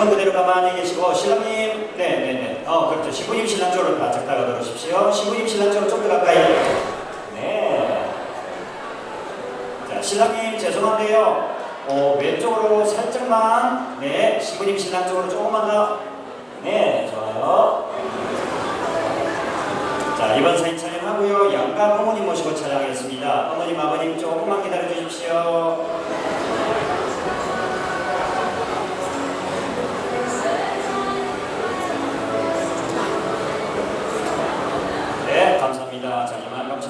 한번 그대로 가만히 계시고 신랑님 네네네. 어 그렇죠. 신부님 신랑 쪽으로 바짝 다가들어오십시오. 신부님 신랑 쪽으로 좀 더 가까이. 네. 자 신랑님 죄송한데요. 어, 왼쪽으로 살짝만 네 신부님 신랑 쪽으로 조금만 더네 좋아요. 자 이번 사진 촬영하고요. 양가 부모님 모시고 촬영하겠습니다. 어머님 아버님 조금만 기다려 주십시오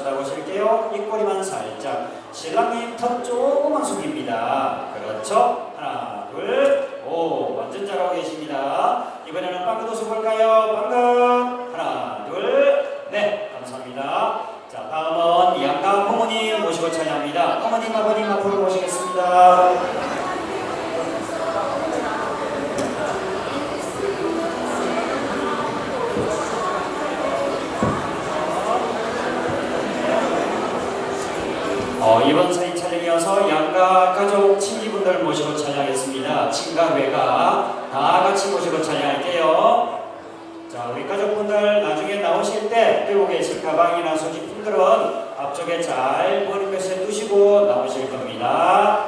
자, 이만큼 쳐다보실게요. 입꼬리만 살짝. 신랑님 턱 조금만 숙입니다. 그렇죠? 하나, 둘, 오, 완전 잘하고 계십니다. 이번에는 웃음 볼까요? 빵긋. 하나, 둘, 네, 감사합니다. 자, 다음은 양가 부모님 모시고 찬양합니다. 어머님, 아버님 앞으로 모시겠습니다. 어, 이번 사진 촬영이어서 양가 가족 친지분들 모시고 촬영하겠습니다. 친가 외가 다 같이 모시고 촬영할게요. 자, 우리 가족분들 나중에 나오실 때 들고 계실 가방이나 소지품들은 앞쪽에 잘 곳에 두시고 나오실 겁니다.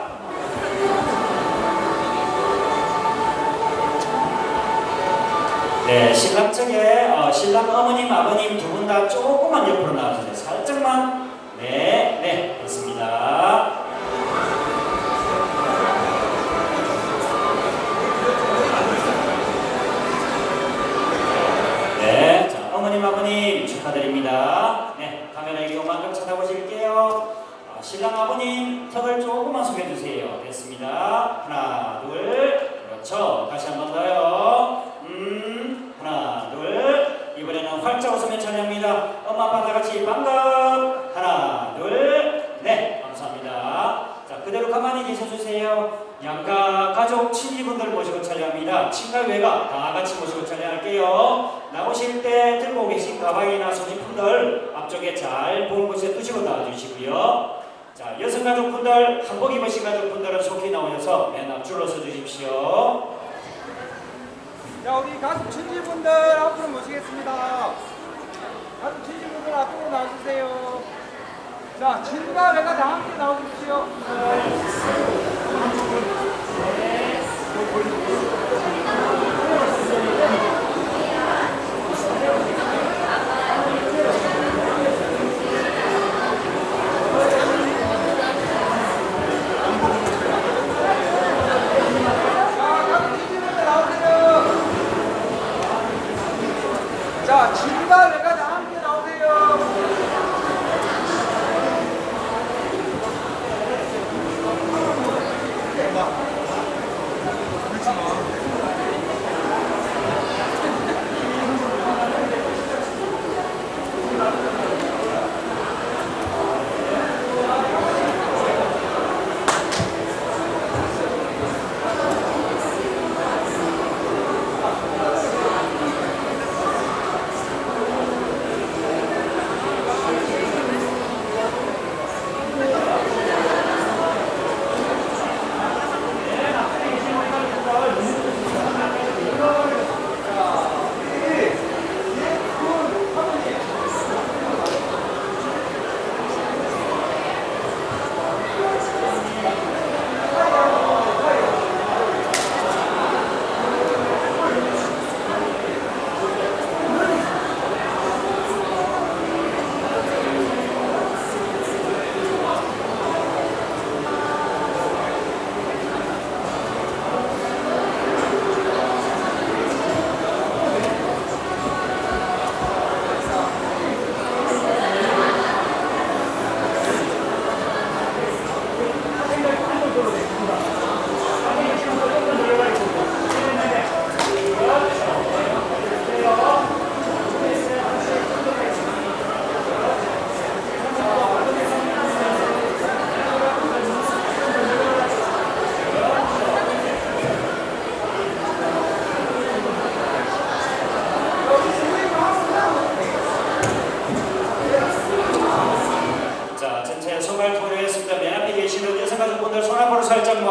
네, 신랑 측에 어, 신랑 어머님, 아버님 두 분 다 조금만 옆으로 나와주세요. 살짝만. 네, 네, 아, 신랑 아버님 턱을 조금만 숙여주세요. 됐습니다. 하나, 둘, 그렇죠. 다시 한 번 더요. 음, 하나, 둘. 이번에는 활짝 웃으면 찬양합니다. 엄마 아빠 다 같이 반갑. 하나, 둘, 네, 감사합니다. 자, 그대로 가만히 계셔주세요. 양가 가족 친지분들 모시고 촬영합니다. 친가 외가 다 같이 모시고 촬영할게요. 나오실 때 들고 계신 가방이나 소지품들 앞쪽에 잘 보는 곳에 두시고 나와주시고요. 자, 여성 가족분들, 한복 입으신 가족분들은 속히 나오셔서 맨 앞줄로 서주십시오. 자, 우리 가수 친지분들 앞으로 모시겠습니다. 가수 친지분들 앞으로 나와주세요. 자, 친구가 내가 다 함께 나오십시오.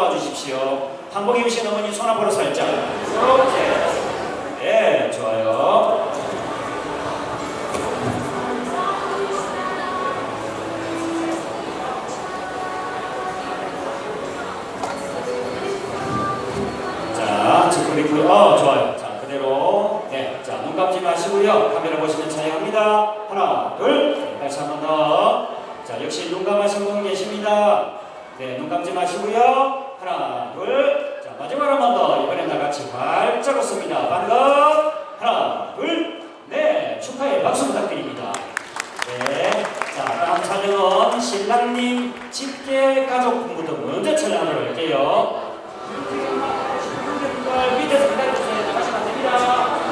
모아주십시오. 한복 입으신 어머니 손 앞으로 살짝. 네, 좋아요. 활짝 웃습니다. 반갑. 하나, 둘. 네, 축하의 박수 부탁드립니다. 네. 자, 다음 촬영은 신랑님 집계 가족분부터 먼저 촬영을 할게요. 분들 밑에서 기다려주세요. 나가시면 안 됩니다.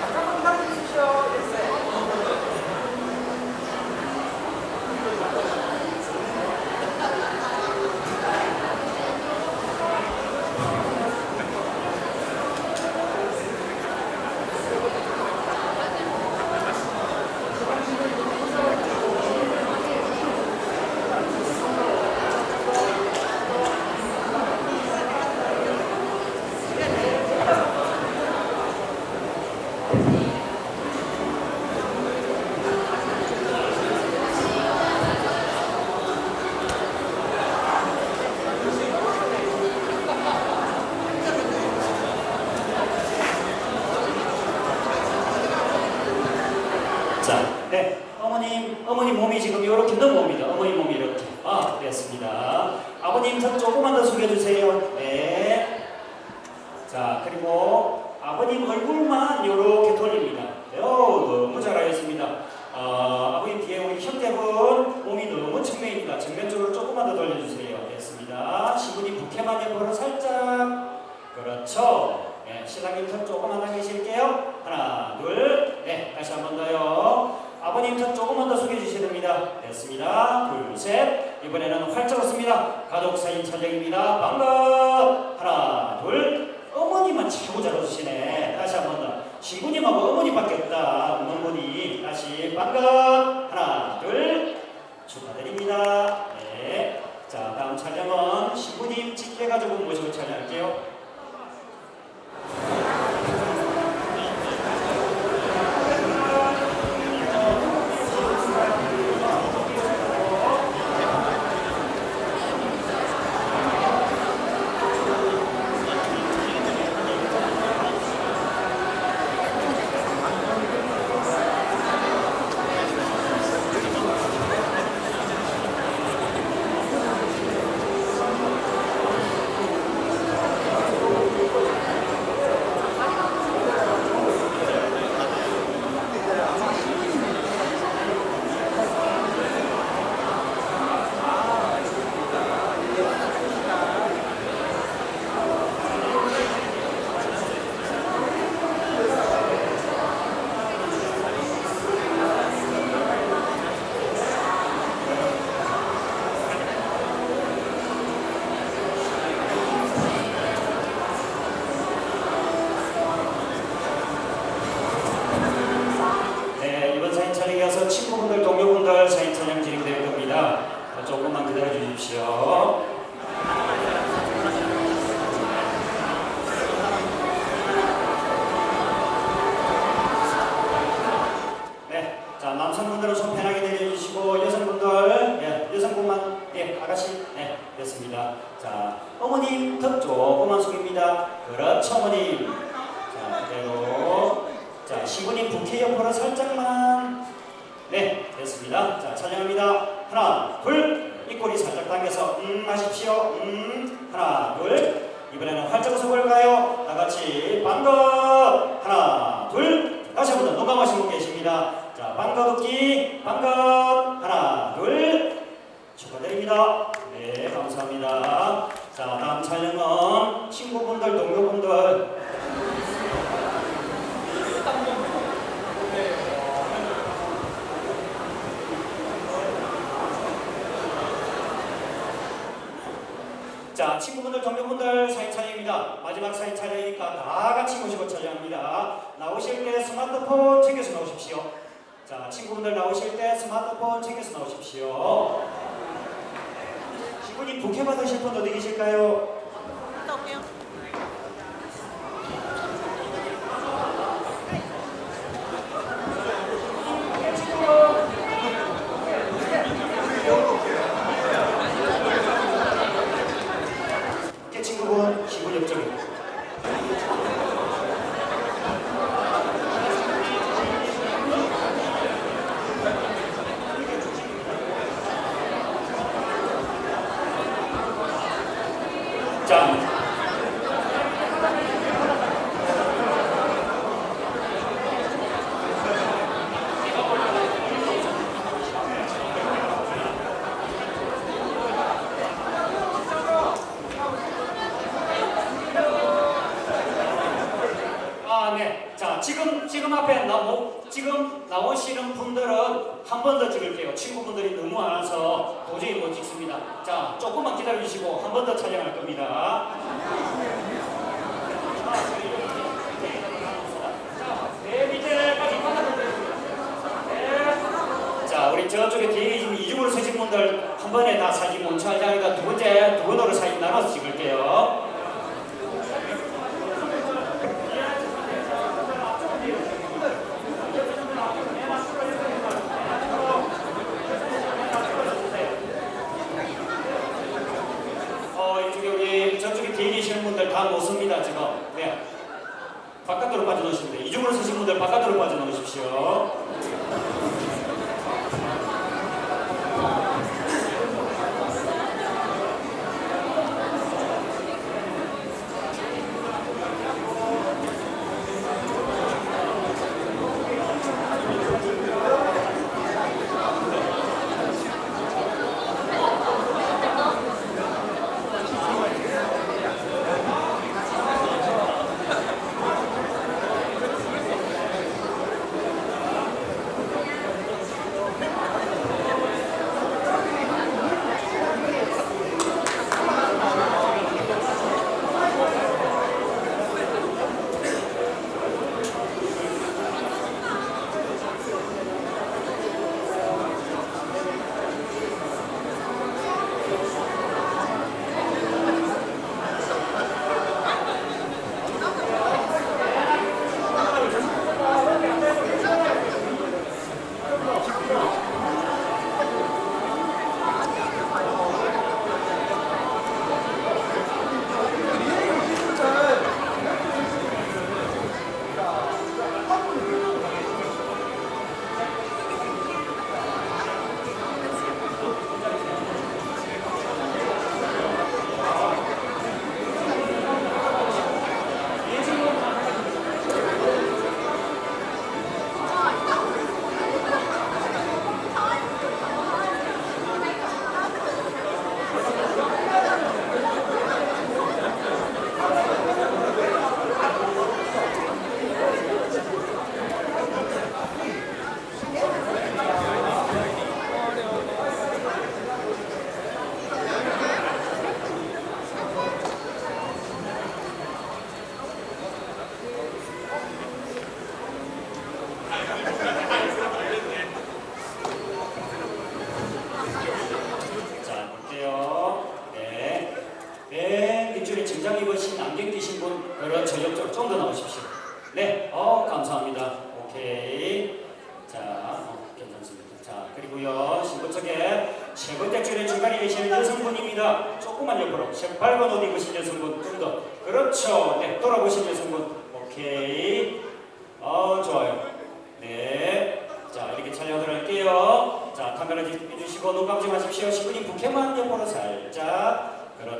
잠깐만 기다려주십시오. 자, 네. 어머님, 어머님 몸이 지금 이렇게 넘어옵니다. 어머니 몸이 이렇게. 아, 됐습니다. 아버님 저 조금만 더 숙여주세요. 네. 자, 그리고 아버님 얼굴만 이렇게 돌립니다. 네, 오, 너무 잘하셨습니다. 어, 아버님 뒤에 우리 형제분 몸이 너무 측면입니다. 정면쪽으로 조금만 더 돌려주세요. 됐습니다. 시분이 부캐만 옆으로 살짝. 그렇죠. 네, 신랑님 턱 조금만 더 계실게요. 하나, 둘, 네, 다시 한 번 더요. 아버님 턱 조금만 더 숙여주셔야 됩니다. 됐습니다. 둘, 셋. 이번에는 활짝 웃습니다. 가족 사진 촬영입니다. 반갑. 하나, 둘. 어머니만 최고 잘 웃으시네. 다시 한 번 더. 신부님하고 어머니밖에 없다. 웃는 분이. 다시 반갑. 하나, 둘. 축하드립니다. 네. 자, 다음 촬영은 신부님 직계 가족분 모시고 촬영할게요. 네, 이번 사진 촬영에 이어서 친구분들, 동료분들 사진 촬영 진행될 겁니다. 어, 조 더 농감하신 분 계십니다. 자, 반갑 웃기. 반갑. 하나, 둘. 축하드립니다. 네, 감사합니다. 자, 다음 촬영은 친구분들, 동료분들 자, 친구분들, 동료분들 사진 촬영입니다. 마지막 사진 촬영이니까 다 같이 모시고 촬영합니다. 나오실 때 스마트폰 챙겨서 나오십시오. 자, 친구분들 나오실 때 스마트폰 챙겨서 나오십시오. 기분이 부케 받으실 분 어디 계실까요? 부케 친구분 기분 옆쪽에 자, 아, 네. 자, 지금 지금 앞에 나오 지금 나오시는 분들은 한 번 더 찍을게요. 친구분들이 너무 많아서 도저히 못 찍습니다. 자, 조금만 기다려 주시고 한 번 더 촬영할 겁니다. 자, 우리 저쪽에 뒤에 지금 이중으로 서신 분들 한 번에 다 사진 멈춰하자니까 두 번째 두 번으로 사진 나눠서 찍을게요.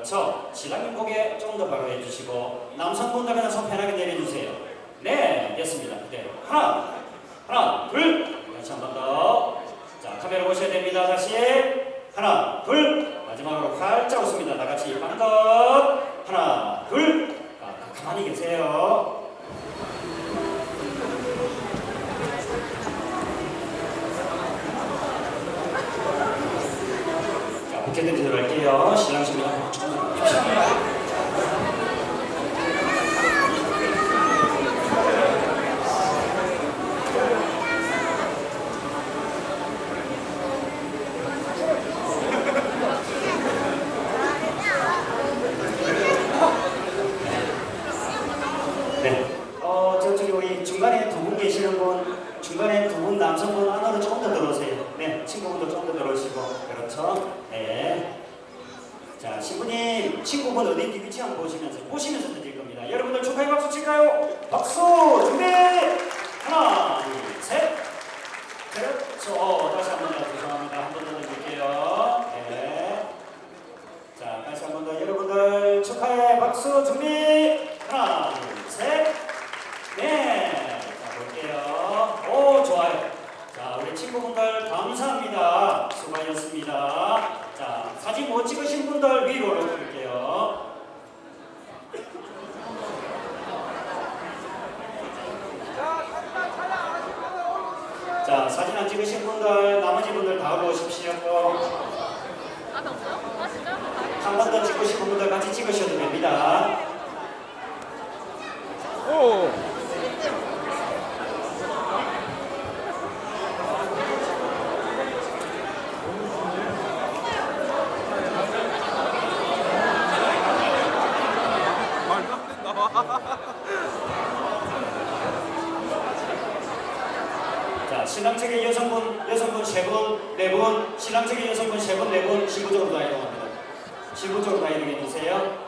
그렇죠. 신랑님 고개 조금 더 바로 해주시고 남성분들은 손 편하게 내려주세요. 네, 됐습니다. 네, 하나, 하나, 둘. 다시 한 번 더. 자, 카메라 보셔야 됩니다. 다시 하나, 둘. 마지막으로 활짝 웃습니다. 다 같이 반것 하나, 둘. 아, 가만히 계세요. 자, 부케 던지도록 할게요. 신랑 신랑 조금 오십시오. 네. 어, 저쪽에 우리 중간에 두 분 계시는 분, 중간에 두 분 남성분 안으로 조금 더 들어오세요. 네, 친구분도 조금 더 들어오시고. 그렇죠. 네. 자, 신부님, 친구분 어디 위치 한번 보시면서, 보시면서 드릴 겁니다. 여러분들 축하의 박수 칠까요? 박수! 준비! 하나, 둘, 셋. 그렇죠. 어, 다시 한 번 더 죄송합니다. 한 번 더 드릴게요. 네. 자, 다시 한 번 더 여러분들 축하의 박수 준비 하나, 둘, 셋, 네. 자, 볼게요. 오, 좋아요. 자, 우리 친구분들 감사합니다. 수고하셨습니다. 자, 사진 못 찍으신 분들 위로 올려드릴게요. 자, 사진 안 찍으신 분들, 나머지 분들 다 올라오십시오. 한 번 더 찍고 싶은 분들 같이 찍으셔도 됩니다. 오. 말도 안 된다. 측의 여성분, 여성분 세 분, 네 분, 신랑 측의 여성분 세 분, 네 분, 신부적으로 다 이동합니다. 신부적으로 다 이동해 주세요.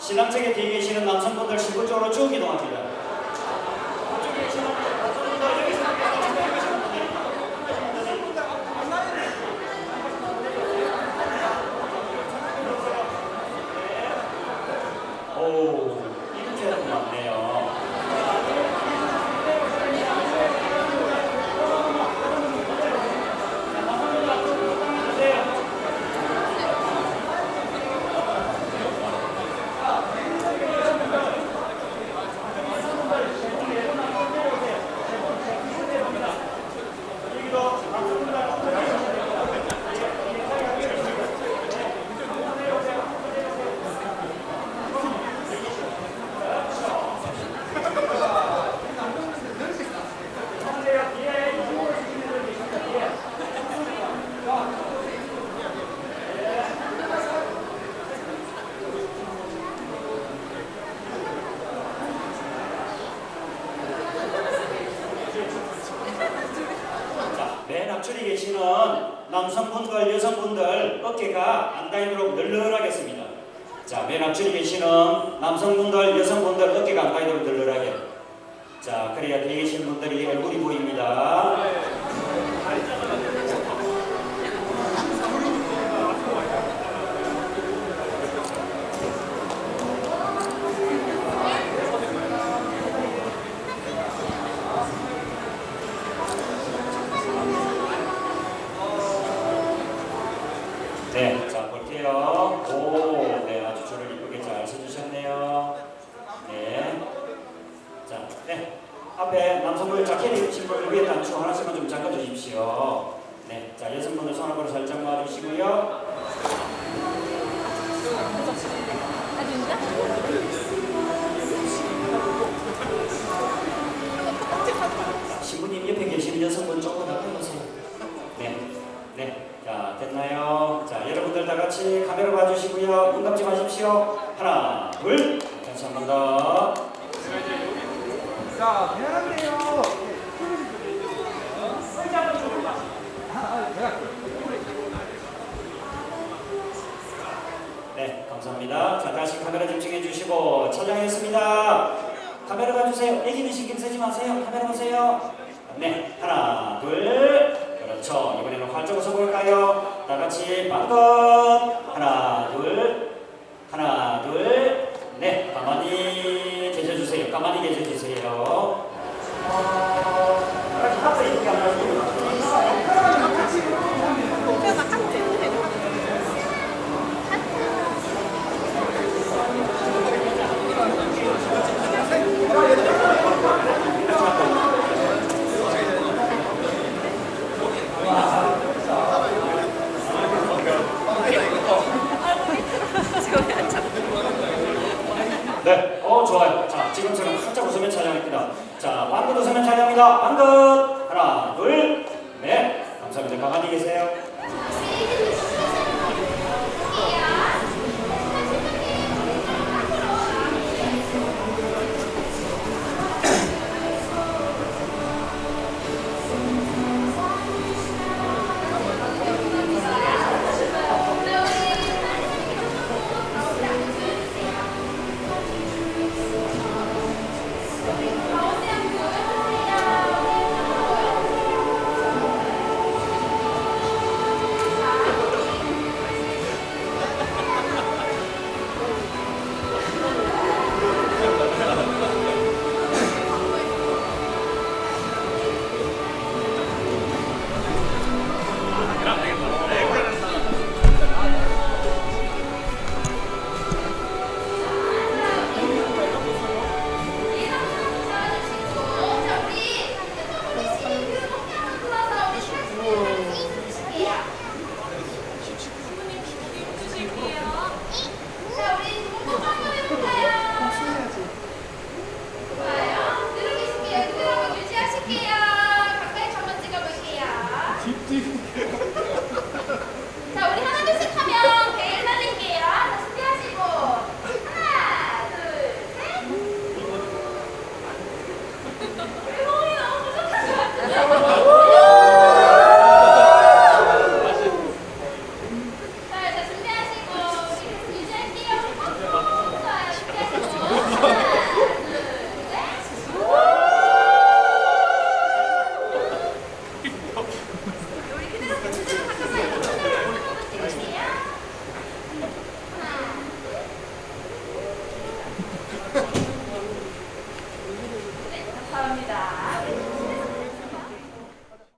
신랑 측에 뒤에 계시는 남성분들 신부적으로 쭉 이동합니다. 앞쪽에 계시는 분들, 앞쪽에 계시는 분들, 앞쪽에 계시는 분들. 오, 이렇게 하는 거 많네요. 자, 맨 앞줄에 계시는 남성분들, 여성분들 안 닿도록 널널하겠습니다. 자, 맨 앞줄에 계시는 남성분들, 여성분들 어깨가 안 닿도록 널널하게. 자, 그래야 뒤에 계신 분들이 얼굴이 보입니다. 손으로 살짝. 아? 자, 신부님 옆에 계시는 여성분 조금 더 빼보세요. 네, 네. 자, 됐나요? 자, 여러분들 다 같이 카메라 봐주시고요. 눈 감지 마십시오. 하나, 둘. 다시 한 번 더. 자, 미안한데요. 애기는 신경 쓰지 마세요. 카메라 보세요. 네, 하나, 둘. 그렇죠. 이번에는 활짝 웃어볼까요? 다 같이 방금. 하나, 지금처럼 활짝 웃으면 촬영입니다. 자, 방긋 웃으면 촬영입니다. 방긋! 하나, 둘, 넷. 감사합니다. 가만히 계세요.